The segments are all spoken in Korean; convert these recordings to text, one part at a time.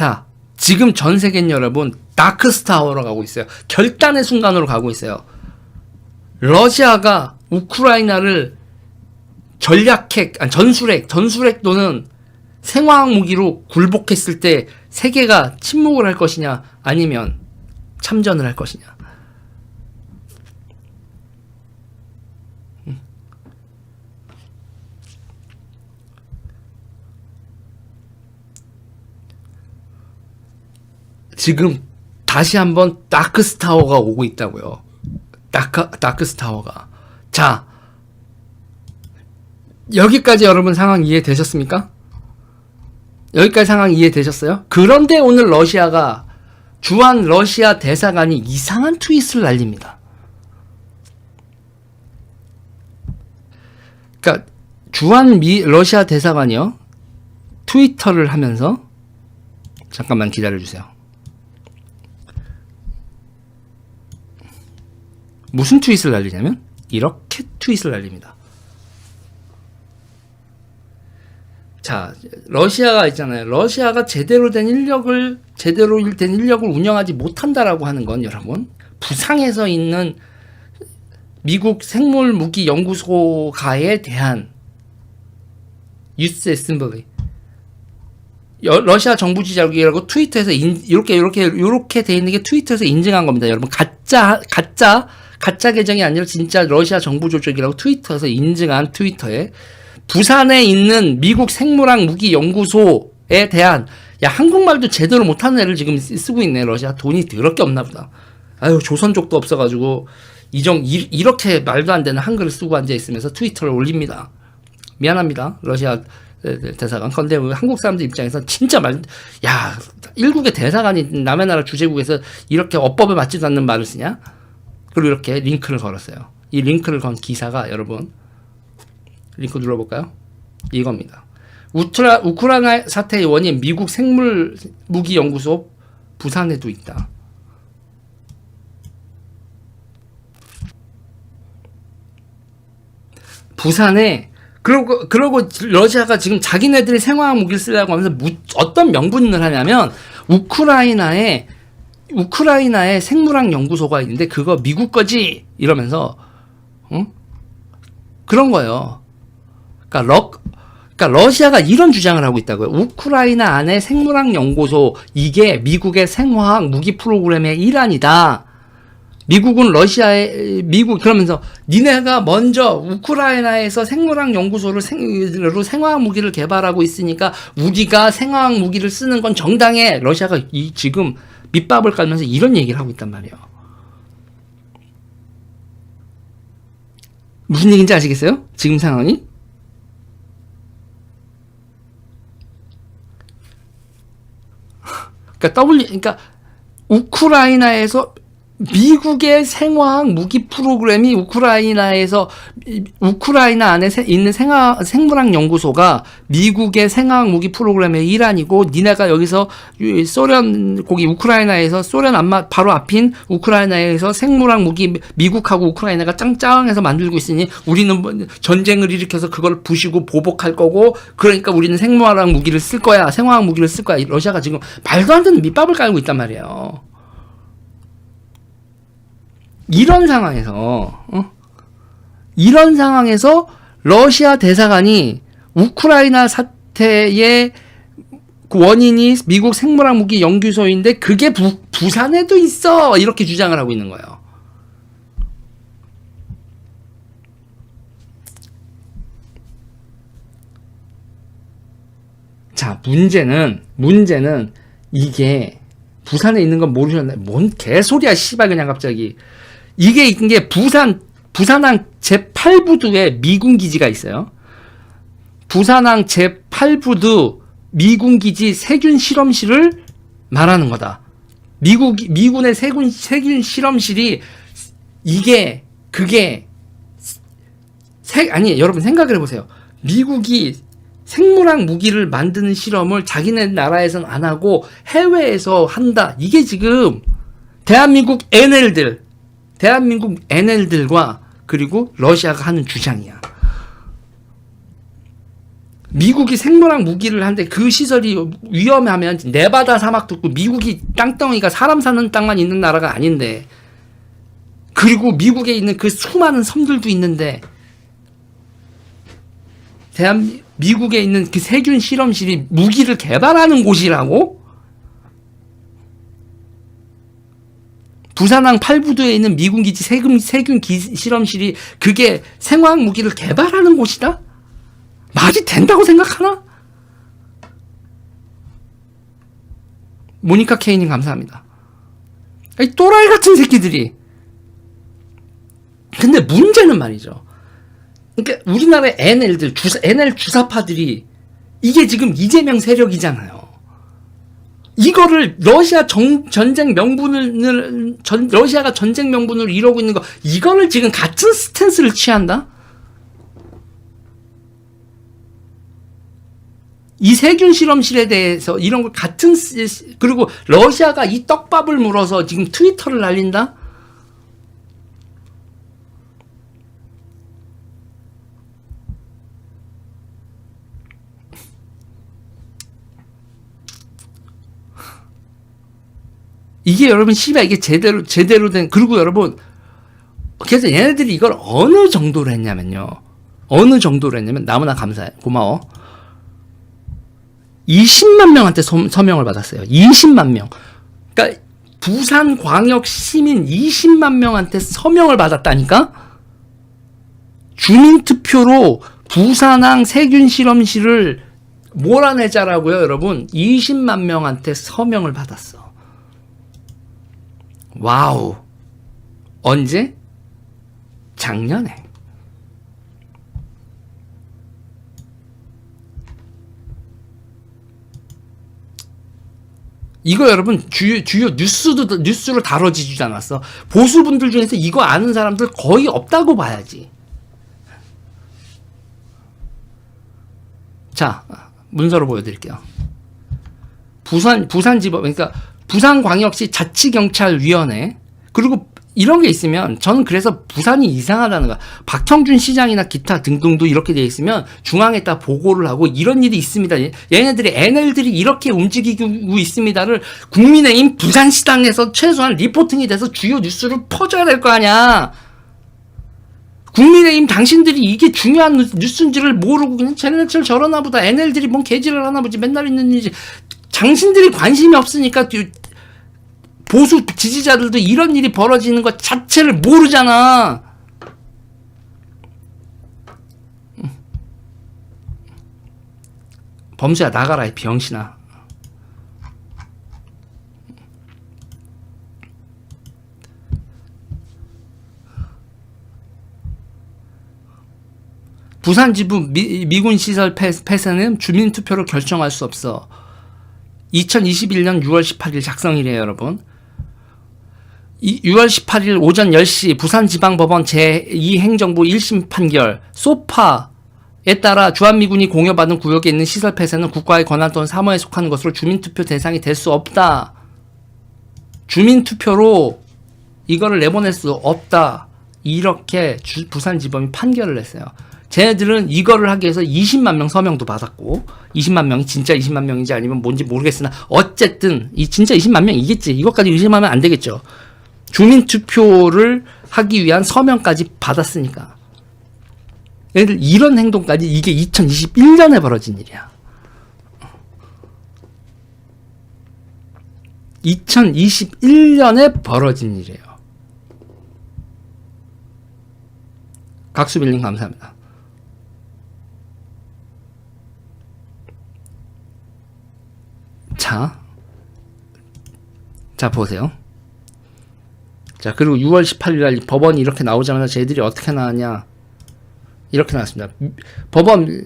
자, 지금 전 세계 여러분 다크스타워로 가고 있어요. 결단의 순간으로 가고 있어요. 러시아가 우크라이나를 전략핵, 아니 전술핵, 전술핵 또는 생화학 무기로 굴복했을 때 세계가 침묵을 할 것이냐 아니면 참전을 할 것이냐. 지금 다시 한번 다크스타워가 오고 있다고요. 다크, 다크스타워가. 자, 여기까지 여러분 상황 이해되셨습니까? 여기까지 상황 이해되셨어요? 그런데 오늘 러시아가 주한 러시아 대사관이 이상한 트윗을 날립니다. 그러니까 주한 미 러시아 대사관이요 트위터를 하면서 잠깐만 기다려 주세요. 무슨 트윗을 날리냐면 이렇게 트윗을 날립니다. 자, 러시아가 있잖아요. 러시아가 제대로 된 인력을 제대로 된 인력을 운영하지 못한다라고 하는 건 여러분 부상에서 있는 미국 생물 무기 연구소가에 대한 유스 에슨버리 러시아 정부 지자국이라고 트위터에서 인, 이렇게 이렇게 이렇게 돼 있는 게 트위터에서 인증한 겁니다, 여러분. 가짜 가짜 가짜 계정이 아니라 진짜 러시아 정부 조직이라고 트위터에서 인증한 트위터에 부산에 있는 미국 생물학 무기 연구소에 대한 야 한국말도 제대로 못하는 애를 지금 쓰- 쓰고 있네 러시아 돈이 더럽게 없나 보다. 아유 조선족도 없어가지고 이정 이, 이렇게 말도 안 되는 한글을 쓰고 앉아 있으면서 트위터를 올립니다. 미안합니다 러시아 대사관. 근데 한국 사람들 입장에서 진짜 말, 야 일국의 대사관이 남의 나라 주재국에서 이렇게 어법에 맞지도 않는 말을 쓰냐? 그리고 이렇게 링크를 걸었어요. 이 링크를 건 기사가 여러분 링크 눌러볼까요? 이겁니다. 우트라, 우크라이나 사태의 원인 미국 생물 무기 연구소 부산에도 있다. 부산에 그러고 그러고 러시아가 지금 자기네들이 생화학 무기를 쓰려고 하면서 무, 어떤 명분을 하냐면 우크라이나에 우크라이나에 생물학 연구소가 있는데 그거 미국 거지 이러면서 응? 그런 거예요. 그러니까 러 그러니까 러시아가 이런 주장을 하고 있다고요. 우크라이나 안에 생물학 연구소 이게 미국의 생화학 무기 프로그램의 일환이다. 미국은 러시아에 미국 그러면서 니네가 먼저 우크라이나에서 생물학 연구소를 생으로 생화학 무기를 개발하고 있으니까 우리가 생화학 무기를 쓰는 건 정당해. 러시아가 이 지금 밑밥을 깔면서 이런 얘기를 하고 있단 말이에요. 무슨 얘기인지 아시겠어요? 지금 상황이? 그러니까 W 그러니까 우크라이나에서 미국의 생화학 무기 프로그램이 우크라이나에서 이- 우크라이나 안에 세- 있는 생화 생물학 연구소가 미국의 생화학 무기 프로그램의 일환이고 니네가 여기서 이 소련 거기 우크라이나에서 소련 안마 바로 앞인 우크라이나에서 생물학 무기 미국하고 우크라이나가 짱짱해서 만들고 있으니 우리는 뭐 전쟁을 일으켜서 그걸 부시고 보복할 거고 그러니까 우리는 생물학 무기를 쓸 거야 생화학 무기를 쓸 거야 이 러시아가 지금 말도 안 되는 밑밥을 깔고 있단 말이에요. 이런 상황에서 어? 이런 상황에서 러시아 대사관이 우크라이나 사태의 그 원인이 미국 생물학 무기 연구소인데 그게 부, 부산에도 있어 이렇게 주장을 하고 있는 거예요. 자 문제는 문제는 이게 부산에 있는 건 모르셨나요? 뭔 개소리야 씨발 그냥 갑자기 이게 이게 부산 부산항 제8부두에 미군 기지가 있어요. 부산항 제8부두 미군 기지 세균 실험실을 말하는 거다. 미국 미군의 세군 세균 실험실이 이게 그게 세, 아니 여러분 생각을 해보세요. 미국이 생물학 무기를 만드는 실험을 자기네 나라에선 안 하고 해외에서 한다. 이게 지금 대한민국 NL들 대한민국 NL들과 그리고 러시아가 하는 주장이야. 미국이 생물학 무기를 하는데 그 시설이 위험하면 네바다 사막도 있고 미국이 땅덩이가 사람 사는 땅만 있는 나라가 아닌데 그리고 미국에 있는 그 수많은 섬들도 있는데 대한 미국에 있는 그 세균 실험실이 무기를 개발하는 곳이라고? 부산항 8부두에 있는 미군 기지 세균, 세균 기, 실험실이 그게 생화학 무기를 개발하는 곳이다? 말이 된다고 생각하나? 모니카 케이님 감사합니다. 이 또라이 같은 새끼들이. 근데 문제는 말이죠. 그러니까 우리나라의 NL들 주사, NL 주사파들이 이게 지금 이재명 세력이잖아요. 이거를 러시아 정, 전쟁 명분을 전, 러시아가 전쟁 명분을 이루고 있는 거 이거를 지금 같은 스탠스를 취한다? 이 세균 실험실에 대해서 이런 걸 같은 스- 그리고 러시아가 이 떡밥을 물어서 지금 트위터를 날린다? 이게 여러분 씨발 이게 제대로 제대로 된 그리고 여러분 그래서 얘네들이 이걸 어느 정도로 했냐면요. 어느 정도로 했냐면 나무나 감사해. 고마워. 20만 명한테 서, 서명을 받았어요. 20만 명. 그러니까 부산 광역 시민 20만 명한테 서명을 받았다니까? 주민 투표로 부산항 세균 실험실을 몰아내자라고요, 여러분. 20만 명한테 서명을 받았어. 와우. 언제? 작년에. 이거 여러분 주요 주요 뉴스도 뉴스로 다뤄지지 않았어. 보수분들 중에서 이거 아는 사람들 거의 없다고 봐야지. 자 문서로 보여드릴게요. 부산 부산지법 그러니까 부산광역시 자치경찰위원회 그리고 이런 게 있으면 저는 그래서 부산이 이상하다는 거야. 박형준 시장이나 기타 등등도 이렇게 돼 있으면 중앙에다 보고를 하고 이런 일이 있습니다. 얘네들이 NL들이 이렇게 움직이고 있습니다를 국민의힘 부산시당에서 최소한 리포팅이 돼서 주요 뉴스를 퍼줘야 될 거 아니야. 국민의힘 당신들이 이게 중요한 뉴스인지를 모르고 그냥 쟤네들 저러나 보다 NL들이 뭔 개지를 하나 보지 맨날 있는 일이지 당신들이 관심이 없으니까 뒤- 보수 지지자들도 이런 일이 벌어지는 것 자체를 모르잖아. 범수야 나가라 이 병신아. 부산 지부 미, 미군 시설 폐, 폐쇄는 주민 투표로 결정할 수 없어. 2021년 6월 18일 작성일이에요, 여러분. 이 6월 18일 오전 10시 부산지방법원 제2행정부 1심 판결 소파에 따라 주한미군이 공여받은 구역에 있는 시설 폐쇄는 국가의 권한 또는 사무에 속하는 것으로 주민투표 대상이 될 수 없다. 주민투표로 이거를 내보낼 수 없다. 이렇게 주- 부산지법이 판결을 했어요. 쟤네들은 이거를 하기 위해서 20만 명 서명도 받았고 20만 명이 진짜 20만 명인지 아니면 뭔지 모르겠으나 어쨌든 이 진짜 20만 명이겠지. 이것까지 의심하면 안 되겠죠. 주민 투표를 하기 위한 서명까지 받았으니까. 얘들 이런 행동까지 이게 2021년에 벌어진 일이야. 2021년에 벌어진 일이에요. 각수빌님 감사합니다. 자, 자 보세요. 자 그리고 6월 18일 날 법원이 이렇게 나오자마자 쟤들이 어떻게 나왔냐 이렇게 나왔습니다. 법원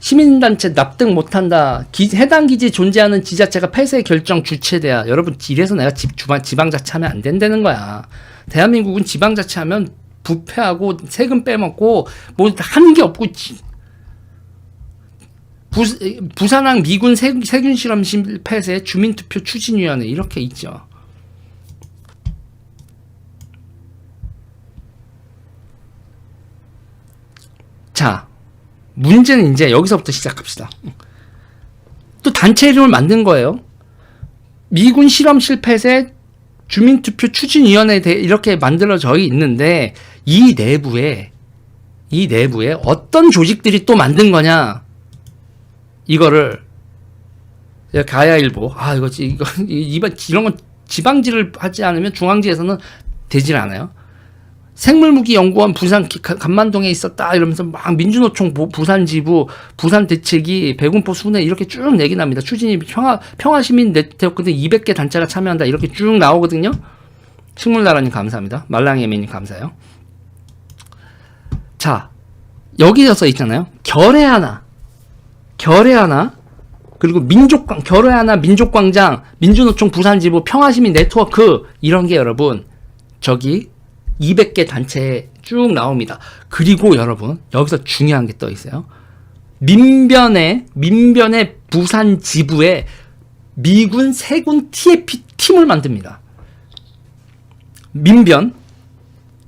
시민단체 납득 못한다. 기- 해당 기지 존재하는 지자체가 폐쇄 결정 주체돼야 여러분 이래서 내가 집 주방 지방자치하면 안 된다는 거야. 대한민국은 지방자치하면 부패하고 세금 빼먹고 뭐 하는 게 없고 지- 부, 부산항 미군 세, 세균 실험실 폐쇄 주민투표 추진위원회 이렇게 있죠. 자, 문제는 이제 여기서부터 시작합시다. 또 단체 이름을 만든 거예요. 미군 실험 실패세 주민투표 추진위원회 대 이렇게 만들어져 있는데 이 내부에 이 내부에 어떤 조직들이 또 만든 거냐 이거를 가야일보 아 이거 지- 이거 이런 건 지방지를 하지 않으면 중앙지에서는 되질 않아요. 생물무기 연구원 부산 기- 가- 간만동에 있었다 이러면서 막 민주노총 보- 부산지부 부산 대책이 배군포 순회 이렇게 쭉 내긴 합니다. 추진이 평화 평화시민 네트워크 등 200개 단체가 참여한다 이렇게 쭉 나오거든요. 식물나라님 감사합니다. 말랑예매님 감사해요. 자 여기서 써 있잖아요. 결의 하나, 결의 하나, 그리고 민족광 결의 하나, 민족광장, 민주노총 부산지부 평화시민 네트워크 이런 게 여러분 저기 200개 단체에 쭉 나옵니다. 그리고 여러분 여기서 중요한 게 떠 있어요. 민변의 민변의 부산 지부에 미군 세군 TFP 팀을 만듭니다. 민변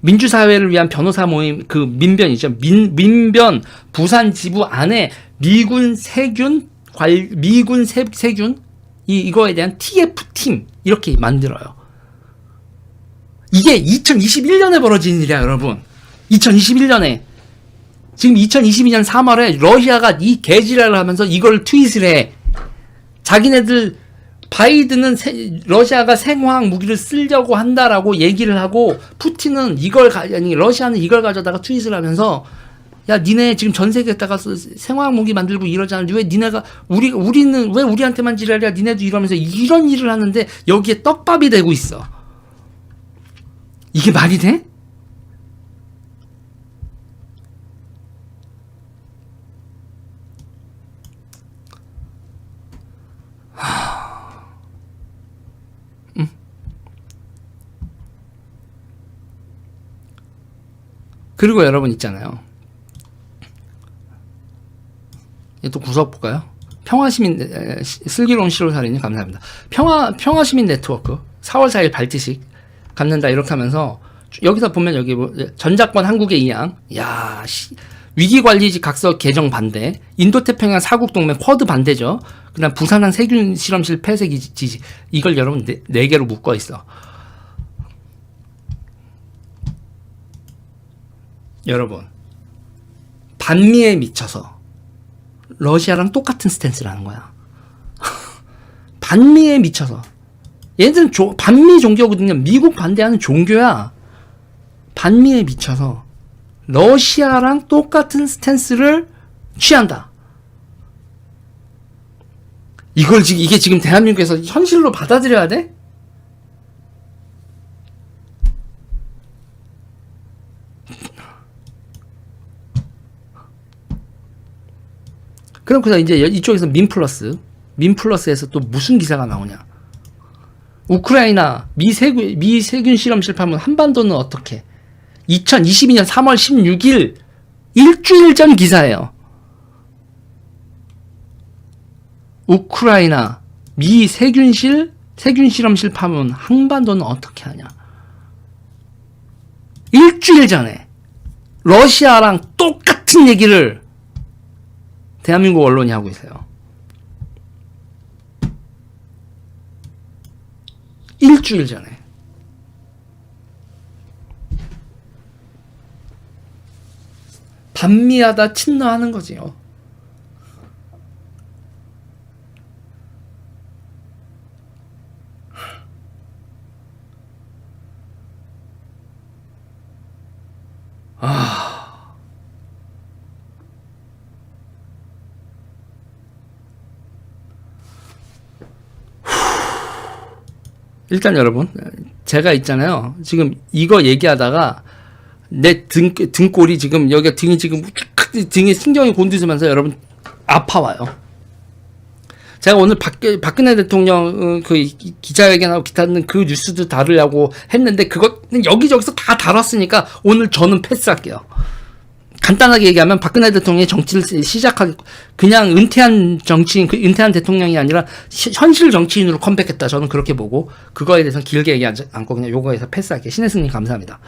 민주사회를 위한 변호사 모임 그 민변이죠. 민 민변 부산 지부 안에 미군 세균 관 미군 세, 세균 이 이거에 대한 TF 팀 이렇게 만들어요. 이게 2021년에 벌어진 일이야, 여러분. 2021년에. 지금 2022년 3월에 러시아가 이 개지랄을 하면서 이걸 트윗을 해. 자기네들 바이든은 세- 러시아가 생화학 무기를 쓰려고 한다라고 얘기를 하고 푸틴은 이걸 가, 아니 러시아는 이걸 가져다가 트윗을 하면서 야 니네 지금 전 세계에다가 서- 생화학 무기 만들고 이러잖아 왜 니네가 우리 우리는 왜 우리한테만 지랄이야 니네도 이러면서 이런 일을 하는데 여기에 떡밥이 되고 있어 이게 말이 돼? 음. 그리고 여러분 있잖아요. 이또 구석 볼까요? 평화시민 슬기로운 시로살인님 감사합니다. 평화 평화시민 네트워크 4월 4일 발지식 갖는다 이렇게 하면서 쭉 여기서 보면 여기 뭐 전작권 한국의 이양, 야 씨, 위기관리직 각서 개정 반대, 인도태평양 사국 동맹 쿼드 반대죠. 그다음 부산항 세균 실험실 폐쇄 기- 지지 이걸 여러분 네, 네 개로 묶어 있어. 여러분 반미에 미쳐서 러시아랑 똑같은 스탠스를 하는 거야. 반미에 미쳐서. 얘들은 조- 반미 종교거든요. 미국 반대하는 종교야. 반미에 미쳐서 러시아랑 똑같은 스탠스를 취한다. 이걸 지금 이게 지금 대한민국에서 현실로 받아들여야 돼? 그럼 그래서 이제 이쪽에서 민플러스, 민플러스에서 또 무슨 기사가 나오냐? 우크라이나 미세균 미세균 실험 실패하면 한반도는 어떻게? 2022년 3월 16일 일주일 전 기사예요. 우크라이나 미 세균실 세균 실험 실패하면 한반도는 어떻게 하냐? 일주일 전에 러시아랑 똑같은 얘기를 대한민국 언론이 하고 있어요. 일주일 전에. 반미하다 친노하는 거지요. 일단 여러분, 제가 있잖아요. 지금 이거 얘기하다가 내 등, 등골이 지금, 여기가 등이 지금, 쫙 등에 신경이 곤두서면서 여러분 아파와요. 제가 오늘 박, 박근혜 대통령 어, 그 기- 기자회견하고 기타는 그 뉴스도 다루려고 했는데 그거는 여기저기서 다 다뤘으니까 오늘 저는 패스할게요. 간단하게 얘기하면 박근혜 대통령이 정치를 시- 시작하기 그냥 은퇴한 정치인 그 은퇴한 대통령이 아니라 시- 현실 정치인으로 컴백했다. 저는 그렇게 보고 그거에 대해서 길게 얘기하지 않고 그냥 요거에서 패스할게요. 신혜승님 감사합니다